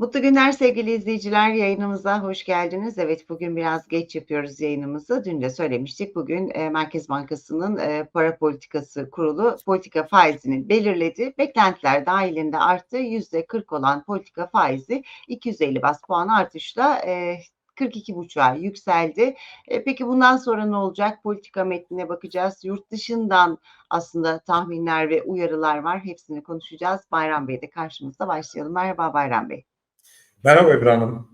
Mutlu günler sevgili izleyiciler. Yayınımıza hoş geldiniz. Evet bugün biraz geç yapıyoruz yayınımızı. Dün de söylemiştik. Bugün e, Merkez Bankası'nın e, para politikası kurulu politika faizini belirledi. Beklentiler dahilinde arttı. Yüzde 40 olan politika faizi 250 bas puan artışla e, 42,5'a yükseldi. E, peki bundan sonra ne olacak? Politika metnine bakacağız. Yurt dışından aslında tahminler ve uyarılar var. Hepsini konuşacağız. Bayram Bey de karşımızda başlayalım. Merhaba Bayram Bey. Merhaba Ebru Hanım.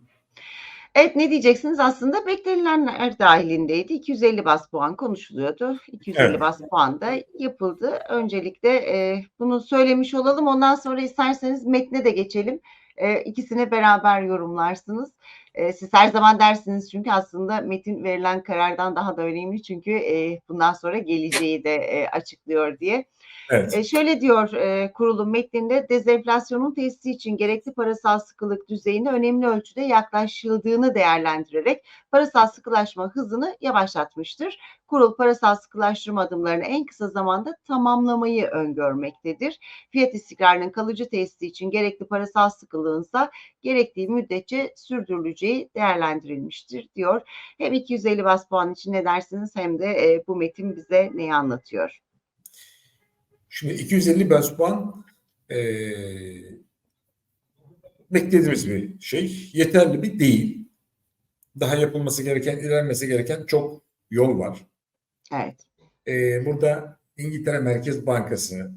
Evet ne diyeceksiniz? Aslında beklenilenler dahilindeydi. 250 bas puan konuşuluyordu. 250 Evet. bas puan da yapıldı. Öncelikle e, bunu söylemiş olalım. Ondan sonra isterseniz metne de geçelim. E, ikisini beraber yorumlarsınız. E, siz her zaman dersiniz çünkü aslında metin verilen karardan daha da önemli çünkü e, bundan sonra geleceği de e, açıklıyor diye. Evet. E, şöyle diyor e, kurulum metninde dezenflasyonun tesisi için gerekli parasal sıkılık düzeyine önemli ölçüde yaklaşıldığını değerlendirerek parasal sıkılaşma hızını yavaşlatmıştır. Kurul parasal sıkılaştırma adımlarını en kısa zamanda tamamlamayı öngörmektedir. Fiyat istikrarının kalıcı tesisi için gerekli parasal sıkılığınsa gerektiği müddetçe sürdürüleceği değerlendirilmiştir diyor. Hem 250 bas puan için ne dersiniz hem de e, bu metin bize neyi anlatıyor? Şimdi 250 bas puan eee beklediğimiz bir şey. Yeterli bir değil. Daha yapılması gereken, ilerlemesi gereken çok yol var. Evet. Eee, burada İngiltere Merkez Bankası,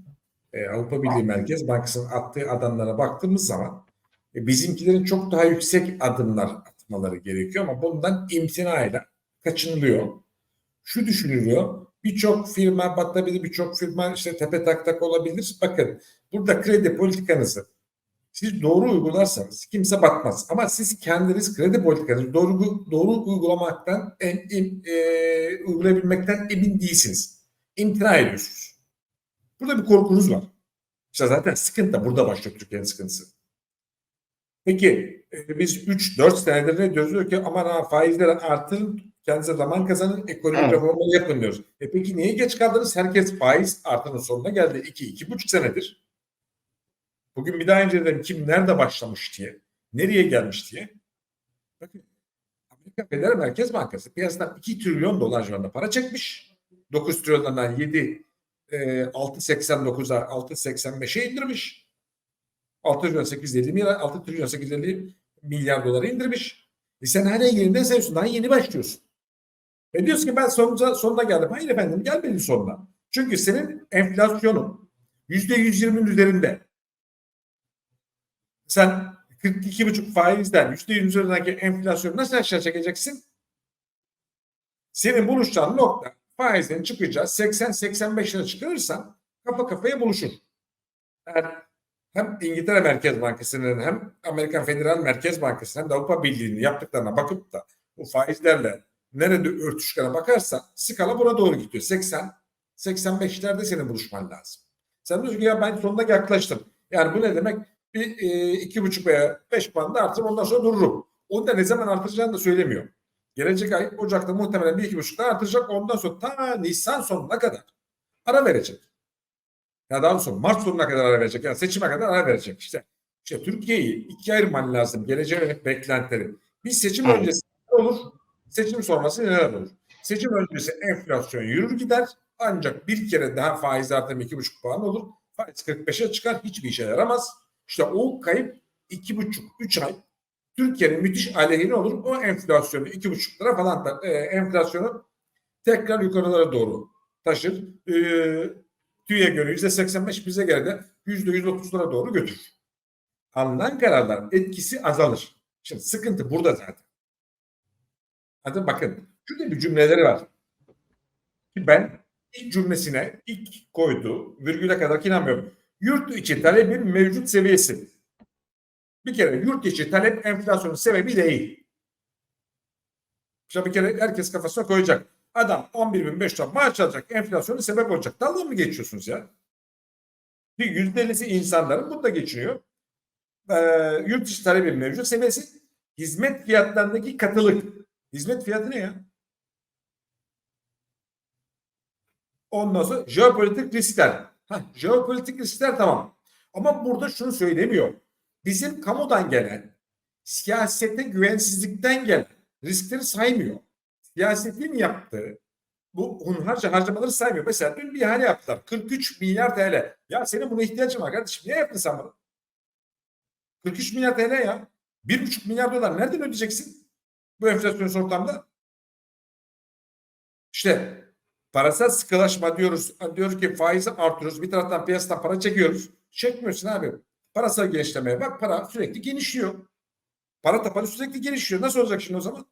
eee, Avrupa Birliği Merkez Bankası'nın attığı adımlara baktığımız zaman e, bizimkilerin çok daha yüksek adımlar atmaları gerekiyor ama bundan imtinayla kaçınılıyor. Şu düşünülüyor. Birçok firma batabilir, birçok firma işte tepe tak tak olabilir. Bakın burada kredi politikanızı siz doğru uygularsanız kimse batmaz. Ama siz kendiniz kredi politikanızı doğru doğru uygulamaktan en, em- e, uygulayabilmekten emin değilsiniz. İmtina ediyorsunuz. Burada bir korkunuz var. İşte zaten sıkıntı da burada başlıyor Türkiye'nin sıkıntısı. Peki e, biz 3-4 senedir ne diyoruz? Diyor ki aman ha faizleri artırın, kendinize zaman kazanın, ekonomik Evet. reformları yapın diyoruz. E peki niye geç kaldınız? Herkes faiz artırının sonuna geldi. 2-2,5 senedir. Bugün bir daha önce dedim kim nerede başlamış diye, nereye gelmiş diye. Bakın Amerika Federal Merkez Bankası piyasadan 2 trilyon dolar civarında para çekmiş. 9 trilyondan 7 e, 6.89'a 6.85'e indirmiş. 6 trilyon 850 milyar, 6 trilyon 850 milyar dolara indirmiş. E sen hala yerinde sayıyorsun. Daha yeni başlıyorsun. Ve diyorsun ki ben sonuca, sonuna geldim. Hayır efendim gelmedin sonuna. Çünkü senin enflasyonun %120'nin üzerinde. Sen 42,5 faizden %100 üzerindeki enflasyonu nasıl aşağı çekeceksin? Senin buluşacağın nokta faizin çıkacağı 80-85 lira çıkarırsan kafa kafaya buluşur. Eğer hem İngiltere Merkez Bankası'nın hem Amerikan Federal Merkez Bankası'nın hem de Avrupa Birliği'nin yaptıklarına bakıp da bu faizlerle nerede örtüşkana bakarsa skala buna doğru gidiyor. 80 85'lerde senin buluşman lazım. Sen diyorsun ki ya ben sonuna yaklaştım. Yani bu ne demek? Bir e, iki buçuk veya beş puanda artır ondan sonra dururum. Onu da ne zaman artıracağını da söylemiyor. Gelecek ay Ocak'ta muhtemelen bir iki buçukta artıracak. Ondan sonra ta Nisan sonuna kadar ara verecek. Ya daha sonra Mart sonuna kadar ara verecek. Yani seçime kadar ara verecek. İşte, işte Türkiye'yi ikiye ayırman lazım. Geleceğe beklentileri. Bir seçim Evet. öncesi olur? Seçim sonrası neler olur? Seçim öncesi enflasyon yürür gider. Ancak bir kere daha faiz artırımı iki buçuk puan olur. Faiz 45'e çıkar. Hiçbir işe yaramaz. İşte o kayıp iki buçuk, üç ay Türkiye'nin müthiş aleyhine olur. O enflasyonu iki buçuk lira falan da, e, enflasyonu tekrar yukarılara doğru taşır. E, TÜİ'ye göre yüzde 85 bize göre de yüzde 130'lara doğru götürür. Alınan kararların etkisi azalır. Şimdi sıkıntı burada zaten. Hadi bakın. Şurada bir cümleleri var. Ben ilk cümlesine ilk koyduğu virgüle kadar inanmıyorum. Yurt içi talebin mevcut seviyesi. Bir kere yurt içi talep enflasyonun sebebi değil. İşte bir kere herkes kafasına koyacak. Adam 11.500 lira maaş alacak enflasyonun sebep olacak. Dalga mı geçiyorsunuz ya? Bir yüzdelisi insanların bunda geçiniyor. Ee, yurt dışı talebin mevcut seviyesi hizmet fiyatlarındaki katılık. Hizmet fiyatı ne ya? Ondan sonra jeopolitik riskler. Heh, jeopolitik riskler tamam. Ama burada şunu söylemiyor. Bizim kamudan gelen siyasete güvensizlikten gelen riskleri saymıyor. Siyasetin yaptığı bu hunharca harcamaları saymıyor. Mesela dün bir ihale yaptılar. 43 milyar TL. Ya senin buna ihtiyacın var kardeşim. Niye yaptın sen bunu? 43 milyar TL ya. 1,5 milyar dolar nereden ödeyeceksin? Bu enflasyon ortamda. İşte parasal sıkılaşma diyoruz. Diyoruz ki faizi artırıyoruz. Bir taraftan piyasadan para çekiyoruz. Çekmiyorsun abi. Parasal genişlemeye bak para sürekli genişliyor. Para tabanı sürekli genişliyor. Nasıl olacak şimdi o zaman?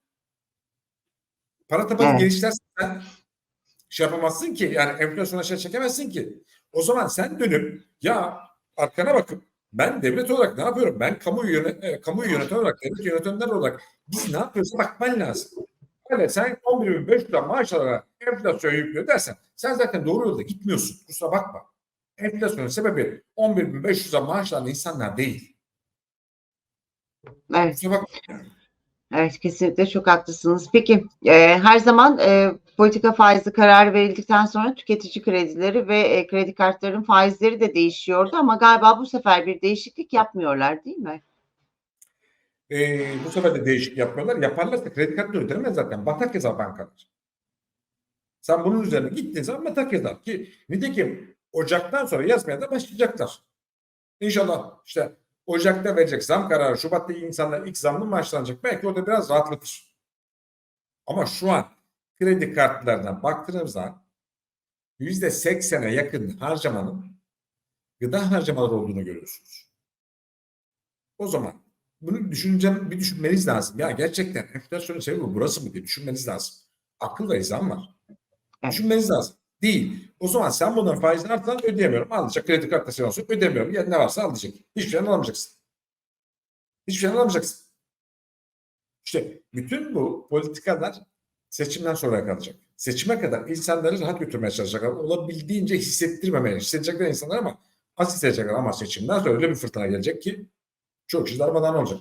Para tabanı Evet. genişlerse sen şey yapamazsın ki. Yani enflasyon aşağı çekemezsin ki. O zaman sen dönüp ya arkana bakıp ben devlet olarak ne yapıyorum? Ben kamuoyu yönet e, kamuoyu yöneten olarak, devlet yönetenler olarak biz ne yapıyoruz? Bakman lazım. Öyle sen 11.500 lira maaş alarak enflasyon yüklüyor dersen sen zaten doğru yolda gitmiyorsun. Kusura bakma. Enflasyonun sebebi 11.500 lira maaş alan insanlar değil. Evet. Kusura bakma. Evet kesinlikle çok haklısınız. Peki e, her zaman e, politika faizi kararı verildikten sonra tüketici kredileri ve e, kredi kartlarının faizleri de değişiyordu ama galiba bu sefer bir değişiklik yapmıyorlar değil mi? Ee, bu sefer de değişik yapmıyorlar. Yaparlarsa kredi kartı ödemez zaten. Batak yazar bankalar. Sen bunun üzerine gittiğin zaman batak yazar ki nitekim Ocak'tan sonra yazmaya da başlayacaklar. İnşallah işte Ocak'ta verecek zam kararı, Şubat'ta insanlar ilk zamlı maaşlanacak. Belki orada biraz rahatlatır. Ama şu an kredi kartlarına baktığımızda yüzde seksene yakın harcamanın gıda harcamaları olduğunu görüyorsunuz. O zaman bunu düşüneceğim, bir düşünmeniz lazım. Ya gerçekten enflasyonun sebebi burası mı diye düşünmeniz lazım. Akıl ve izan var. Düşünmeniz lazım. Değil. O zaman sen bunların faizini arttıran ödeyemiyorum. Alacak kredi kartı senin olsun. Ödemiyorum. Ya ne varsa alacak. Hiçbir şeyden alamayacaksın. Hiçbir şeyden alamayacaksın. İşte bütün bu politikalar seçimden sonra kalacak. Seçime kadar insanları rahat götürmeye çalışacaklar. Olabildiğince hissettirmemeye, hissedecekler insanlar ama az hissedecekler ama seçimden sonra öyle bir fırtına gelecek ki çok kişi darmadan olacak.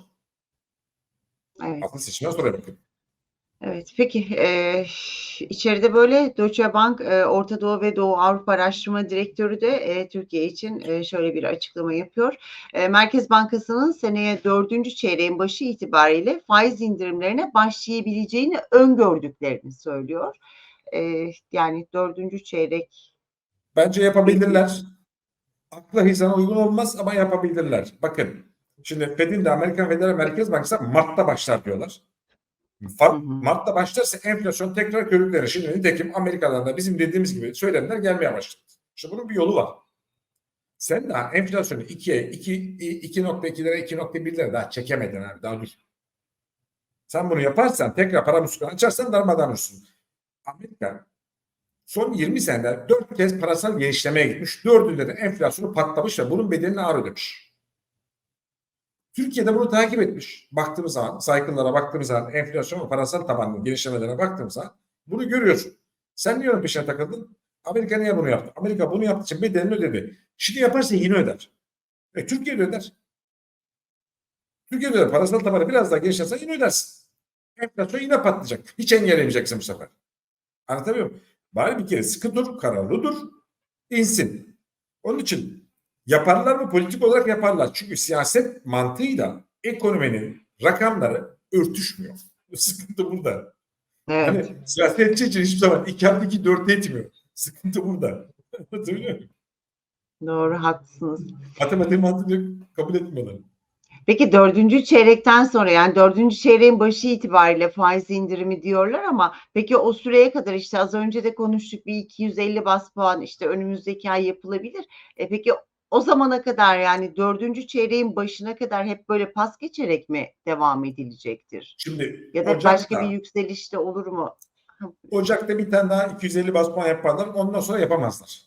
Evet. Aslında seçimden sonra bakın. Evet, peki e, içeride böyle Deutsche Bank e, Orta Doğu ve Doğu Avrupa Araştırma Direktörü de e, Türkiye için e, şöyle bir açıklama yapıyor. E, Merkez Bankası'nın seneye dördüncü çeyreğin başı itibariyle faiz indirimlerine başlayabileceğini öngördüklerini söylüyor. E, yani dördüncü çeyrek Bence yapabilirler. Akla hizana uygun olmaz ama yapabilirler. Bakın şimdi Fed'in de Amerikan Federal Merkez Bankası Mart'ta başlar diyorlar. Fa- Hı hı. Mart'ta başlarsa enflasyon tekrar körüklenir. Şimdi nitekim Amerika'dan da bizim dediğimiz gibi söylemler gelmeye başladı. İşte bunun bir yolu var. Sen daha enflasyonu 2'ye 2 2.2'lere 2.1'lere daha çekemedin abi daha dur. Sen bunu yaparsan tekrar para musluğunu açarsan darmadan olursun. Amerika son 20 senede 4 kez parasal genişlemeye gitmiş. Dördünde de enflasyonu patlamış ve bunun bedelini ağır ödemiş. Türkiye'de bunu takip etmiş. Baktığımız zaman, cycle'lara baktığımız zaman, enflasyon ve parasal tabanlı genişlemelerine baktığımız zaman bunu görüyorsun. Sen niye onun peşine takıldın? Amerika niye bunu yaptı? Amerika bunu yaptığı için bedelini ödedi. Şimdi yaparsa yine öder. E, Türkiye de öder. Türkiye'de öder. Parasal tabanı biraz daha genişlerse yine ödersin. Enflasyon yine patlayacak. Hiç engelleyemeyeceksin bu sefer. Anlatabiliyor muyum? Bari bir kere sıkı dur, kararlı dur, insin. Onun için yaparlar mı? Politik olarak yaparlar. Çünkü siyaset mantığıyla ekonominin rakamları örtüşmüyor. Sıkıntı burada. evet. Hani siyasetçi için hiçbir zaman 2 artı 2 4 etmiyor. Sıkıntı burada. Muyum? Doğru haklısınız. Matematik mantığını kabul etmiyorlar. Peki dördüncü çeyrekten sonra yani dördüncü çeyreğin başı itibariyle faiz indirimi diyorlar ama peki o süreye kadar işte az önce de konuştuk bir 250 bas puan işte önümüzdeki ay yapılabilir. E peki o zamana kadar yani dördüncü çeyreğin başına kadar hep böyle pas geçerek mi devam edilecektir? Şimdi Ya da Ocak'ta, başka bir yükseliş de olur mu? Ocak'ta bir tane daha 250 bas puan yaparlar. Ondan sonra yapamazlar.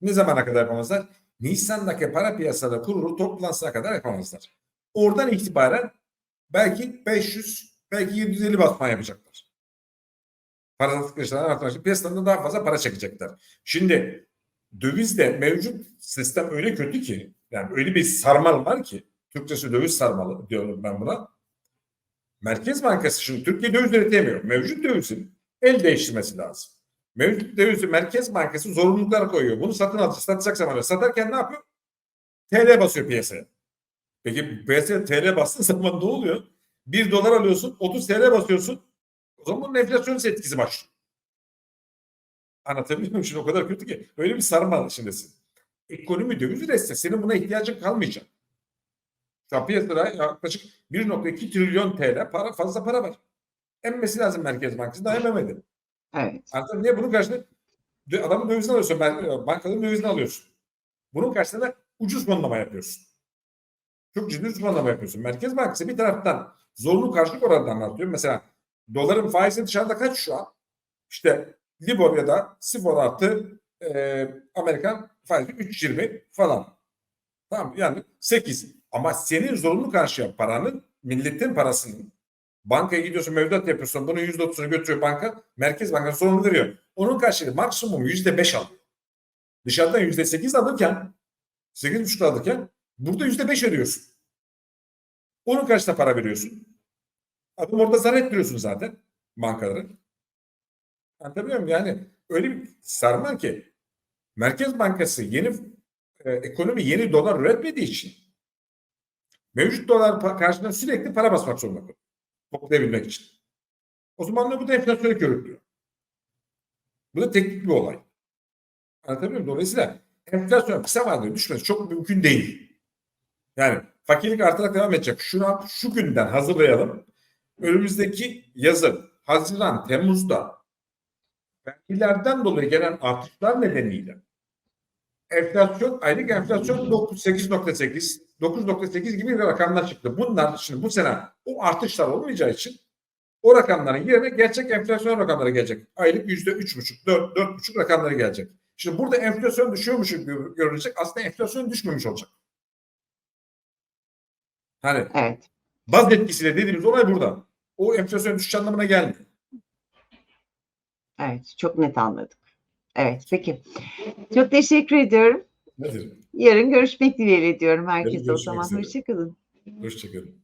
Ne zamana kadar yapamazlar? Nisan'daki para piyasaları kurulu toplansına kadar yapamazlar. Oradan itibaren belki 500, belki 750 bas puan yapacaklar. Parasal sıkıştıran artmak için piyasadan daha fazla para çekecekler. Şimdi dövizde mevcut sistem öyle kötü ki yani öyle bir sarmal var ki Türkçesi döviz sarmalı diyorum ben buna. Merkez Bankası şimdi Türkiye döviz üretemiyor. Mevcut dövizin el değiştirmesi lazım. Mevcut dövizi Merkez Bankası zorunluluklar koyuyor. Bunu satın alacak, satacak zaman satarken ne yapıyor? TL basıyor piyasaya. Peki BS TL bastığın zaman ne oluyor? 1 dolar alıyorsun, 30 TL basıyorsun. O zaman bunun enflasyonist etkisi başlıyor. Anlatabiliyor muyum? Şimdi o kadar kötü ki. Öyle bir sarma içindesin. Ekonomi döviz üretse senin buna ihtiyacın kalmayacak. Şu an piyasada yaklaşık 1.2 trilyon TL para, fazla para var. Emmesi lazım Merkez Bankası da emmemedi. Evet. Anladın? Niye? Bunun karşılığında adamın dövizini alıyorsun. Ben, bankanın dövizini alıyorsun. Bunun karşılığında ucuz fonlama yapıyorsun. Çok ciddi ucuz fonlama yapıyorsun. Merkez Bankası bir taraftan zorunlu karşılık oranlarını artıyor. Mesela doların faizi dışarıda kaç şu an? İşte Libor ya da Sifon artı e, Amerikan faizi 3.20 falan. Tamam yani 8. Ama senin zorunlu karşıya paranın milletin parasının bankaya gidiyorsun mevduat yapıyorsun bunun %30'unu götürüyor banka Merkez Bankası sorumlu veriyor. Onun karşılığı maksimum %5 alıyor. Dışarıdan %8 alırken 8,5 alırken burada %5 ödüyorsun. Onun karşısına para veriyorsun. Adam orada zarar ettiriyorsun zaten bankaları. Anlatabiliyor muyum? Yani öyle bir sarma ki Merkez Bankası yeni e, ekonomi yeni dolar üretmediği için mevcut dolar karşısında sürekli para basmak zorunda kalıyor. Toplayabilmek için. O zaman da bu da enflasyonu körüklüyor. Bu da teknik bir olay. Anlatabiliyor muyum? Dolayısıyla enflasyon kısa vadede düşmesi çok mümkün değil. Yani fakirlik artarak devam edecek. Şu an şu günden hazırlayalım. Önümüzdeki yazın, Haziran, Temmuz'da vergilerden dolayı gelen artışlar nedeniyle enflasyon, aylık enflasyon 8.8, 9.8 gibi bir rakamlar çıktı. Bunlar şimdi bu sene o artışlar olmayacağı için o rakamların yerine gerçek enflasyon rakamları gelecek. Aylık yüzde üç buçuk, dört, dört buçuk rakamları gelecek. Şimdi burada enflasyon düşüyormuş gibi görülecek. Aslında enflasyon düşmemiş olacak. Hani Evet. baz etkisiyle dediğimiz olay burada. O enflasyon düşüş anlamına gelmiyor. Evet. Çok net anladık. Evet. Peki. Çok teşekkür ediyorum. Nedir? Yarın görüşmek dileğiyle diyorum herkese o zaman. Hoşçakalın. Hoşçakalın.